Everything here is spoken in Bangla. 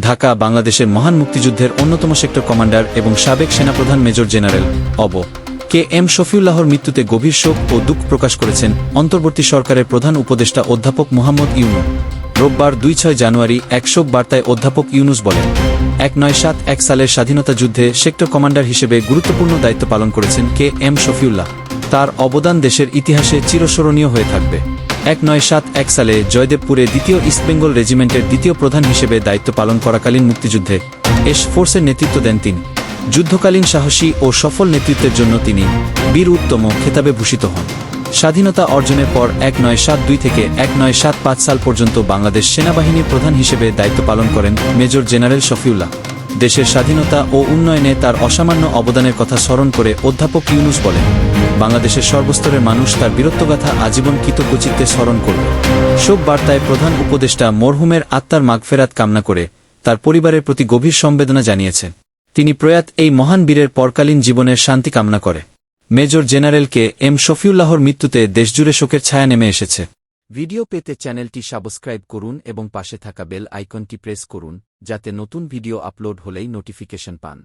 ঢাকা বাংলাদেশের মহান মুক্তিযুদ্ধের অন্যতম সেক্টর কমান্ডার এবং সাবেক সেনাপ্রধান মেজর জেনারেল অব কে এম শফিউল্লাহর মৃত্যুতে গভীর শোক ও দুঃখ প্রকাশ করেছেন অন্তর্বর্তী সরকারের প্রধান উপদেষ্টা অধ্যাপক মোহাম্মদ ইউনু রোববার দুই ছয় জানুয়ারি এক শোক বার্তায় অধ্যাপক ইউনুস বলেন, এক নয় সাত এক সালের স্বাধীনতা যুদ্ধে সেক্টর কমান্ডার হিসেবে গুরুত্বপূর্ণ দায়িত্ব পালন করেছেন কে এম শফিউল্লাহ। তার অবদান দেশের ইতিহাসে চিরস্মরণীয় হয়ে থাকবে। এক নয় সাত এক সালে জয়দেবপুরে দ্বিতীয় ইস্টবেঙ্গল রেজিমেন্টের দ্বিতীয় প্রধান হিসেবে দায়িত্ব পালন করাকালীন মুক্তিযুদ্ধে এস ফোর্সের নেতৃত্ব দেন তিনি। যুদ্ধকালীন সাহসী ও সফল নেতৃত্বের জন্য তিনি বীর উত্তম খেতাবে ভূষিত হন। স্বাধীনতা অর্জনের পর এক নয় সাত দুই থেকে এক নয় সাত পাঁচ সাল পর্যন্ত বাংলাদেশ সেনাবাহিনীর প্রধান হিসেবে দায়িত্ব পালন করেন মেজর জেনারেল শফিউল্লাহ। দেশের স্বাধীনতা ও উন্নয়নে তার অসামান্য অবদানের কথা স্মরণ করে অধ্যাপক ইউনুস বলেন, বাংলাদেশের সর্বস্তরের মানুষ তার বীরত্বগাথা আজীবন কৃতজ্ঞচিত্তে স্মরণ করবে। শোক বার্তায় প্রধান উপদেষ্টা মরহুমের আত্মার মাগফেরাত কামনা করে তার পরিবারের প্রতি গভীর সম্বেদনা জানিয়েছেন। তিনি প্রয়াত এই মহান বীরের পরকালীন জীবনের শান্তি কামনা করে। মেজর জেনারেলকে এম শফিউল্লাহর মৃত্যুতে দেশজুড়ে শোকের ছায়া নেমে এসেছে। ভিডিও পেতে চ্যানেলটি সাবস্ক্রাইব করুন এবং পাশে থাকা বেল আইকনটি প্রেস করুন। যাতে নতুন ভিডিও আপলোড হলেই নোটিফিকেশন পান।